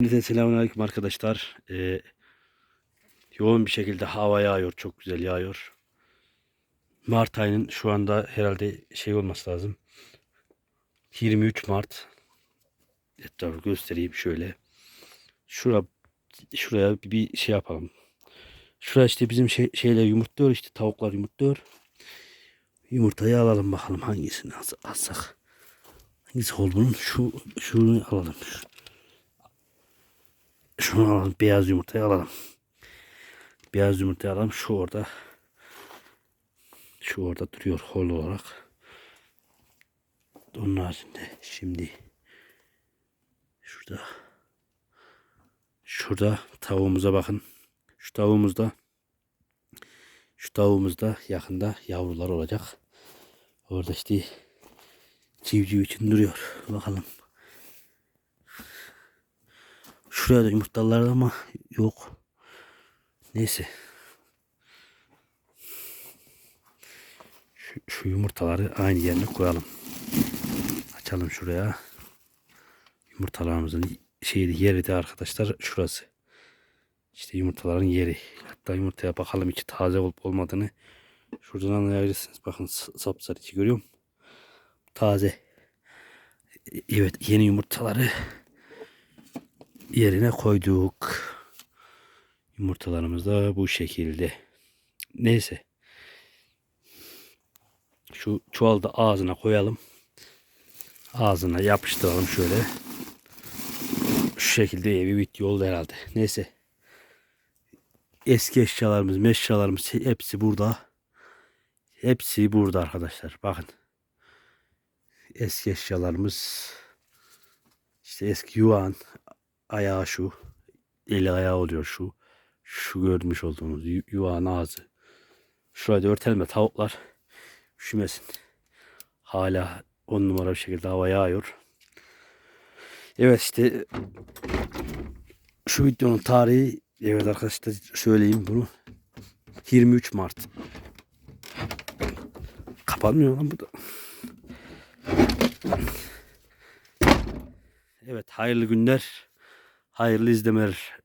Hepinize selamünaleyküm arkadaşlar. Ee, yoğun bir şekilde hava yağıyor. Çok güzel yağıyor. Mart ayının şu anda herhalde şey olması lazım. 23 Mart. Etrafı göstereyim şöyle. Şura, şuraya bir- şey yapalım. Şuraya işte bizim şey, şeyler yumurtluyor işte tavuklar yumurtluyor. Yumurtayı alalım bakalım hangisini alsak. Hangisi olduğunun şu şunu alalım. Şu- şunu alalım. Beyaz yumurtayı alalım. Beyaz yumurtayı alalım. Şu orada. Şu orada duruyor hol olarak. Onun haricinde şimdi şurada şurada tavuğumuza bakın. Şu tavuğumuzda şu tavuğumuzda yakında yavrular olacak. Orada işte civciv için duruyor. Bakalım. Şuraya da ama yok. Neyse. Şu, şu yumurtaları aynı yerine koyalım. Açalım şuraya. Yumurtalarımızın şeyi yeri de arkadaşlar şurası. İşte yumurtaların yeri. Hatta yumurtaya bakalım içi taze olup olmadığını. Şuradan anlayabilirsiniz. Bakın sapsarı içi görüyor musun? Taze. E- Evet yeni yumurtaları yerine koyduk. Yumurtalarımız da bu şekilde. Neyse. Şu çuvalı da ağzına koyalım. Ağzına yapıştıralım şöyle. Şu şekilde evi video oldu herhalde. Neyse. Eski eşyalarımız, meşyalarımız hepsi burada. Hepsi burada arkadaşlar. Bakın. Eski eşyalarımız işte eski yuvan ayağı şu. Eli ayağı oluyor şu. Şu görmüş olduğunuz yu- yuvağın ağzı. Şurayı da örtelim de tavuklar üşümesin. Hala on numara bir şekilde hava yağıyor. Evet işte şu videonun tarihi evet arkadaşlar söyleyeyim bunu. 23 Mart. Kapanmıyor lan bu da. Evet hayırlı günler. Hayırlı izlemeler